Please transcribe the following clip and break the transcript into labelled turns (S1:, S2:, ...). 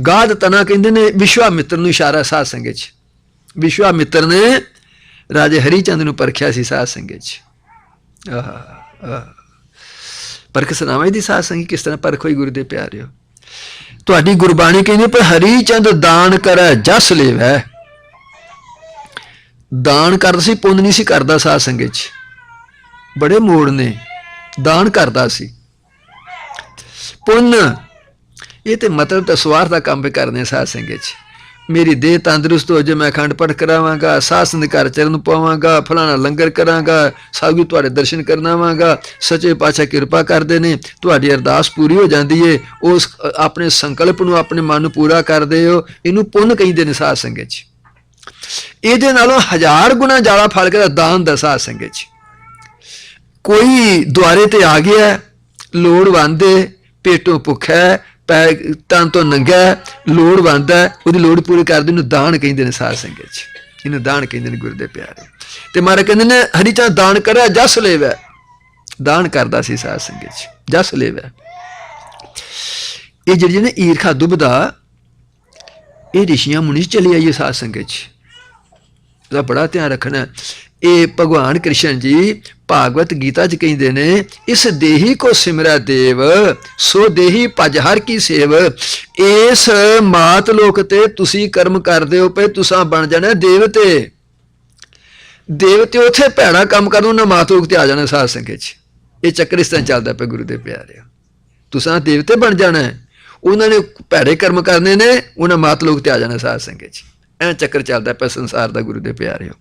S1: ਗਾਧ ਤਨਾ ਕਹਿੰਦੇ ਨੇ, ਵਿਸ਼ਵਾ ਮਿੱਤਰ ਨੂੰ ਇਸ਼ਾਰਾ ਸਾਧ ਸੰਗਤ ਚ। ਵਿਸ਼ਵਾ ਮਿੱਤਰ ਨੇ ਰਾਜੇ ਹਰੀ ਚੰਦ ਨੂੰ ਪਰਖਿਆ ਸੀ ਸਾਧ ਸੰਗਤ ਚ। ਆਹ ਪਰਖ ਸੁਣਾਵਾਂ ਦੀ ਸਾਧ ਸੰਗੀ ਕਿਸ ਤਰ੍ਹਾਂ ਪਰਖ ਹੋਈ ਗੁਰੂ ਦੇ ਪਿਆਰਿਓ? ਤੁਹਾਡੀ ਗੁਰਬਾਣੀ ਕਹਿੰਦੀ ਪਰ ਹਰੀਚੰਦ ਦਾਨ ਕਰੈ, ਜਸ ਲੇਵੈ। ਦਾਨ ਕਰਦਾ ਸੀ, ਪੁੰਨ ਨਹੀਂ ਸੀ ਕਰਦਾ ਸਾਧ ਸੰਗਤ ਚ। ਬੜੇ ਮੋੜ ਨੇ। ਦਾਨ ਕਰਦਾ ਸੀ। ਪੁੰਨ ਇਹ ਤੇ ਮਤਲਬ ਤਾਂ ਸਵਾਰ ਦਾ ਕੰਮ ਵੀ ਕਰਨੇ ਸਾਧ ਸੰਗਤ ਚ। ਮੇਰੀ ਦੇਹ ਤੰਦਰੁਸਤ ਹੋ ਜੇ, ਮੈਂ ਅਖੰਡ ਪਾਠ ਕਰਾਵਾਂਗਾ ਸਾਸ ਦੇ ਚਰਨ ਪਾਵਾਂਗਾ, ਫਲਾਣਾ ਲੰਗਰ ਕਰਾਂਗਾ ਸਾਗੂ ਤੁਹਾਡੇ ਦਰਸ਼ਨ ਕਰਨਾਵਾਂਗਾ, ਸੱਚੇ ਪਾਤਸ਼ਾਹ ਕਿਰਪਾ ਕਰਦੇ ਨੇ, ਤੁਹਾਡੀ ਅਰਦਾਸ ਪੂਰੀ ਹੋ ਜਾਂਦੀ ਏ, ਉਸ ਆਪਣੇ ਸੰਕਲਪ ਨੂੰ ਆਪਣੇ ਮਨ ਨੂੰ ਪੂਰਾ ਕਰਦੇ ਹੋ, ਇਹਨੂੰ ਪੁੰਨ ਕਹਿੰਦੇ ਨੇ ਸਾਧ ਸੰਗਤ ਚ। ਇਹਦੇ ਨਾਲੋਂ ਹਜ਼ਾਰ ਗੁਣਾ ਜ਼ਿਆਦਾ ਫਲ ਕਰਦਾ ਦਾਨ ਦਾ ਸਾਧ ਸੰਗਤ ਚ। ਕੋਈ ਦੁਆਰੇ ਤੇ ਆ ਗਿਆ ਲੋੜ ਲੋੜਵੰਦ ਹੈ ਪੇਟੋਂ ਭੁੱਖਾ ਹੈ ਤੋਂ ਨੰਗਾ ਲੋੜਵੰਦ ਹੈ, ਉਹਦੀ ਲੋੜ ਪੂਰੀ ਕਰਦੇ ਨੂੰ ਦਾਨ ਕਹਿੰਦੇ ਨੇ ਸਾਧ ਸੰਗਤ ਚ, ਇਹਨੂੰ ਦਾਨ ਕਹਿੰਦੇ ਨੇ ਗੁਰੂ ਦੇ ਪਿਆਰੇ। ਤੇ ਮਾਰੇ ਕਹਿੰਦੇ ਨੇ, ਹਰੀ ਚਾ ਦਾਨ ਕਰਿਆ, ਜਸ ਲੇਵੈ। ਦਾਨ ਕਰਦਾ ਸੀ ਸਾਧ ਸੰਗਤ ਚ, ਜਸ ਲੇਵੈ। ਇਹ ਜਿਹੜੀ ਨੇ ਈਰਖਾ ਦੁਬਦਾ, ਇਹ ਰਿਸ਼ੀਆਂ ਮੁਨੀ 'ਚ ਚਲੀ ਆਈ ਹੈ ਸਾਧ ਸੰਗਤ ਚ। ਦਾ ਬੜਾ ਧਿਆਨ ਰੱਖਣਾ ਇਹ ਭਗਵਾਨ ਕ੍ਰਿਸ਼ਨ ਜੀ ਭਾਗਵਤ ਗੀਤਾ ਚ ਕਹਿੰਦੇ ਨੇ, ਇਸ ਦੇਹੀ ਕੋ ਸਿਮਰੈ ਦੇਵ, ਸੋ ਦੇਹੀ ਭਜ ਹਰ ਕੀ ਸੇਵ। ਇਸ ਮਾਤ ਲੋਕ ਤੇ ਤੁਸੀਂ ਕਰਮ ਕਰਦੇ ਹੋ ਪਏ, ਤੁਸੀਂ ਬਣ ਜਾਣਾ ਦੇਵਤੇ। ਦੇਵਤੇ ਉਥੇ ਭੈੜਾ ਕੰਮ ਕਰਨ ਉਹਨਾਂ ਮਾਤ ਲੋਕ ਤੇ ਆ ਜਾਣਾ ਸਾਧ ਸੰਗਤ ਚ। ਇਹ ਚੱਕਰ ਇਸ ਤਰ੍ਹਾਂ ਚੱਲਦਾ ਪਿਆ ਗੁਰੂ ਦੇ ਪਿਆਰਿਓ ਤੁਸੀਂ ਦੇਵਤੇ ਬਣ ਜਾਣਾ ਉਹਨਾਂ ਨੇ ਭੈੜੇ ਕਰਮ ਕਰਨੇ ਨੇ, ਉਹਨਾਂ ਮਾਤ ਲੋਕ ਤੇ ਆ ਜਾਣਾ ਸਾਧ ਸੰਗਤ ਚ। ਐ ਚੱਕਰ ਚੱਲਦਾ ਪਿਆ ਸੰਸਾਰ ਦਾ ਗੁਰੂ ਦੇ ਪਿਆਰਿਓ